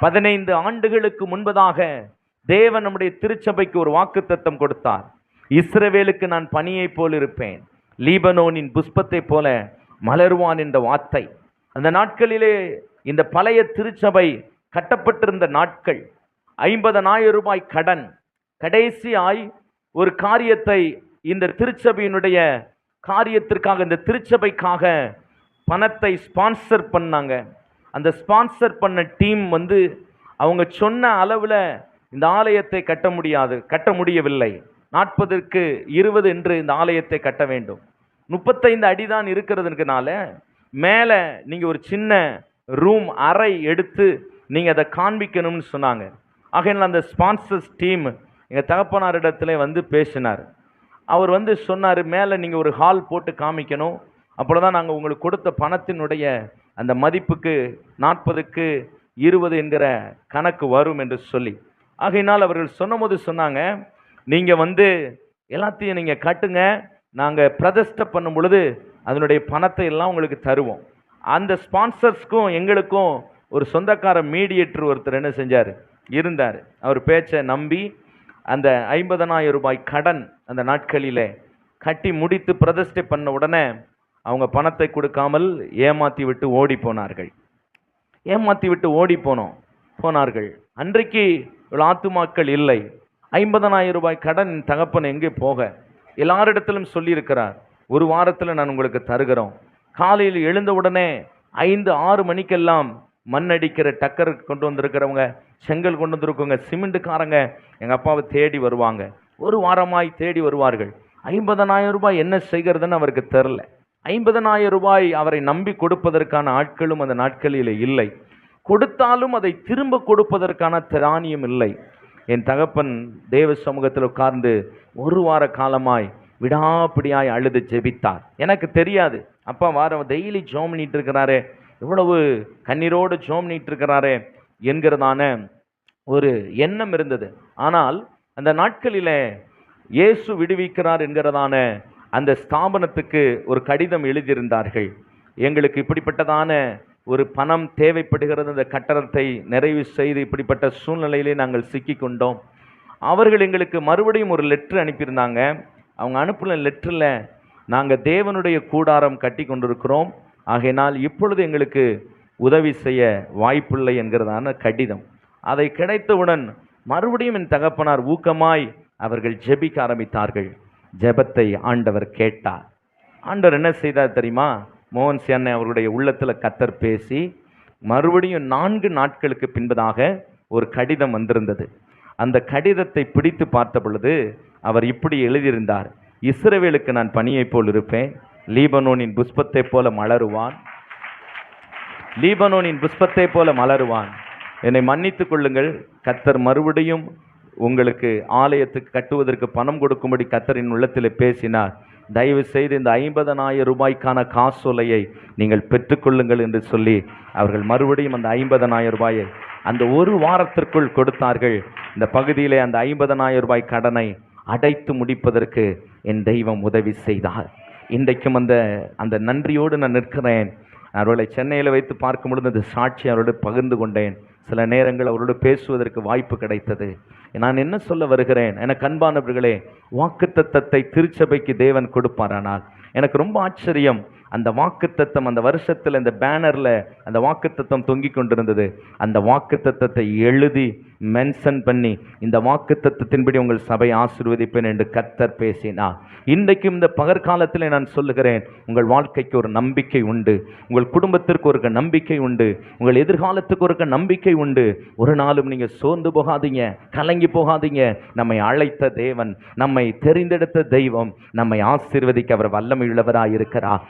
பதினைந்து ஆண்டுகளுக்கு முன்பதாக தேவன் நம்முடைய திருச்சபைக்கு ஒரு வாக்குத்தத்தம் கொடுத்தார். இஸ்ரவேலுக்கு நான் பணியைப் போல் இருப்பேன். லீபனோனின் புஷ்பத்தைப் போல மலருவான் என்ற வார்த்தை. அந்த நாட்களிலே இந்த பழைய திருச்சபை கட்டப்பட்டிருந்த நாட்கள் ஐம்பதனாயிரம் ரூபாய் கடன் கடைசியாய் ஒரு காரியத்தை இந்த திருச்சபையினுடைய காரியத்திற்காக இந்த திருச்சபைக்காக பணத்தை ஸ்பான்சர் பண்ணாங்க. அந்த ஸ்பான்சர் பண்ண டீம் வந்து அவங்க சொன்ன அளவில் இந்த ஆலயத்தை கட்ட முடியாது கட்ட முடியவில்லை. நாற்பதற்கு இருபது என்று இந்த ஆலயத்தை கட்ட வேண்டும். முப்பத்தைந்து அடிதான் இருக்கிறதுனால மேலே நீங்கள் ஒரு சின்ன ரூம் அறை எடுத்து நீங்கள் அதை காண்பிக்கணும்னு சொன்னாங்க. ஆகையினால் அந்த ஸ்பான்சர்ஸ் டீம் எங்கள் தகப்பனாரிடத்துல வந்து பேசினார். அவர் வந்து சொன்னார் மேலே நீங்கள் ஒரு ஹால் போட்டு காமிக்கணும். அப்போ தான் நாங்கள் உங்களுக்கு கொடுத்த பணத்தினுடைய அந்த மதிப்புக்கு நாற்பதுக்கு இருபது என்கிற கணக்கு வரும் என்று சொல்லி. ஆகையினால் அவர்கள் சொன்னபோது சொன்னாங்க நீங்கள் வந்து எல்லாத்தையும் நீங்கள் கட்டுங்க நாங்கள் பிரதிஷ்டை பண்ணும் பொழுது அதனுடைய பணத்தை எல்லாம் உங்களுக்கு தருவோம். அந்த ஸ்பான்சர்ஸ்க்கும் எங்களுக்கும் ஒரு சொந்தக்கார மீடியேட்டர் ஒருத்தர் என்ன செஞ்சார்? இருந்தார். அவர் பேச்சை நம்பி அந்த ஐம்பதனாயிரம் ரூபாய் கடன் அந்த நாட்களிலே கட்டி முடித்து பிரதிஷ்டை பண்ண உடனே அவங்க பணத்தை கொடுக்காமல் ஏமாற்றி விட்டு ஓடி போனார்கள். ஏமாற்றி விட்டு ஓடி போனோம் போனார்கள். அன்றைக்கு இவ்வளோ ஆத்துமாக்கள் இல்லை. ஐம்பதனாயிரம் ரூபாய் கடன் தகப்பன் எங்கே போக? எல்லாரிடத்திலும் சொல்லியிருக்கிறார் ஒரு வாரத்தில் நான் உங்களுக்கு தருகிறோம். காலையில் எழுந்த உடனே ஐந்து ஆறு மணிக்கெல்லாம் மண் அடிக்கிற டக்கர் கொண்டு வந்திருக்கிறவங்க செங்கல் கொண்டு வந்திருக்கவங்க சிமெண்ட்டுக்காரங்க எங்கள் அப்பாவை தேடி வருவாங்க. ஒரு வாரமாய் தேடி வருவார்கள். ஐம்பதனாயிரம் ரூபாய் என்ன செய்கிறதுன்னு அவருக்கு தெரில. ஐம்பதனாயிரம் ரூபாய் அவரை நம்பி கொடுப்பதற்கான ஆட்களும் அந்த நாட்களில் இல்லை. கொடுத்தாலும் அதை திரும்ப கொடுப்பதற்கான திராணியம் இல்லை. என் தகப்பன் தேவ சமூகத்தில் உட்கார்ந்து ஒரு வார காலமாய் விடாப்பிடியாய் அழுது ஜெபித்தார். எனக்கு தெரியாது. அப்பா வாரம் டெய்லி ஜோம் பண்ணிட்டு இருக்கிறாரே இவ்வளவு கண்ணீரோடு ஜோம் பண்ணிட்டு இருக்கிறாரே என்கிறதான ஒரு எண்ணம் இருந்தது. ஆனால் அந்த நாட்களில் இயேசு விடுவிக்கிறார் என்கிறதான அந்த ஸ்தாபனத்துக்கு ஒரு கடிதம் எழுதியிருந்தார்கள். எங்களுக்கு இப்படிப்பட்டதான ஒரு பணம் தேவைப்படுகிறது. அந்த கட்டடத்தை நிறைவு செய்து இப்படிப்பட்ட சூழ்நிலையிலே நாங்கள் சிக்கிக்கொண்டோம் அவர்கள் எங்களுக்கு மறுபடியும் ஒரு லெட்ரு அனுப்பியிருந்தாங்க. அவங்க அனுப்பின லெட்டரில் நாங்கள் தேவனுடைய கூடாரம் கட்டி கொண்டிருக்கிறோம். ஆகையினால் இப்பொழுது எங்களுக்கு உதவி செய்ய வாய்ப்பில்லை என்கிறதான கடிதம். அதை கிடைத்தவுடன் மறுபடியும் என் தகப்பனார் ஊக்கமாய் அவர்கள் ஜெபிக்க ஆரம்பித்தார்கள். ஜெபத்தை ஆண்டவர் கேட்டார். ஆண்டவர் என்ன செய்தார் தெரியுமா? மோகன் சேனை அவருடைய உள்ளத்தில் கத்தர் பேசி மறுபடியும் நான்கு நாட்களுக்கு பின்பதாக ஒரு கடிதம் வந்திருந்தது. அந்த கடிதத்தை பிடித்து பார்த்த பொழுது அவர் இப்படி எழுதியிருந்தார் இஸ்ரவேலுக்கு நான் பணியைப் போல் இருப்பேன் லீபனோனின் புஷ்பத்தைப் போல மலருவான் லீபனோனின் புஷ்பத்தைப் போல மலருவான். என்னை மன்னித்து கொள்ளுங்கள் கத்தர் மறுபடியும் உங்களுக்கு ஆலயத்துக்கு கட்டுவதற்கு பணம் கொடுக்கும்படி கத்தரின் உள்ளத்தில் பேசினார். தயவு செய்து இந்த ஐம்பதனாயிரம் ரூபாய்க்கான காசோலையை நீங்கள் பெற்றுக்கொள்ளுங்கள் என்று சொல்லி அவர்கள் மறுபடியும் அந்த ஐம்பதனாயிரம் ரூபாயை அந்த ஒரு வாரத்திற்குள் கொடுத்தார்கள். இந்த பகுதியிலே அந்த ஐம்பதனாயிரம் ரூபாய் கடனை அடைத்து முடிப்பதற்கு என் தெய்வம் உதவி செய்தார். இன்றைக்கும் அந்த அந்த நன்றியோடு நான் நிற்கிறேன். அவர்களை சென்னையில் வைத்து பார்க்கும் பொழுது அந்த சாட்சி அவரோடு பகிர்ந்து கொண்டேன். சில நேரங்கள் அவரோடு பேசுவதற்கு வாய்ப்பு கிடைத்தது. நான் என்ன சொல்ல வருகிறேன்? எனக்கு அன்பானவர்களே வாக்குத்தத்தத்தை திருச்சபைக்கு தேவன் கொடுப்பாரானால் எனக்கு ரொம்ப ஆச்சரியம். அந்த வாக்குத்தத்தம் அந்த வருஷத்தில் இந்த பேனரில் அந்த வாக்குத்தத்தம் தொங்கிக் கொண்டிருந்தது. அந்த வாக்குத்தத்தத்தை எழுதி மென்ஷன் பண்ணி இந்த வாக்குத்தத்தத்தின்படி உங்கள் சபை ஆசீர்வதிப்பேன் என்று கத்தர் பேசினார். இன்றைக்கும் இந்த பகற்காலத்தில் நான் சொல்லுகிறேன் உங்கள் வாழ்க்கைக்கு ஒரு நம்பிக்கை உண்டு உங்கள் குடும்பத்திற்கு ஒரு நம்பிக்கை உண்டு உங்கள் எதிர்காலத்துக்கு ஒரு நம்பிக்கை உண்டு. ஒரு நாளும் நீங்கள் சோர்ந்து போகாதீங்க கலங்கி போகாதீங்க. நம்மை அழைத்த தேவன் நம்மை தெரிந்தெடுத்த தெய்வம் நம்மை ஆசீர்வதிக்க அவர் வல்லமையுள்ளவராக இருக்கிறார்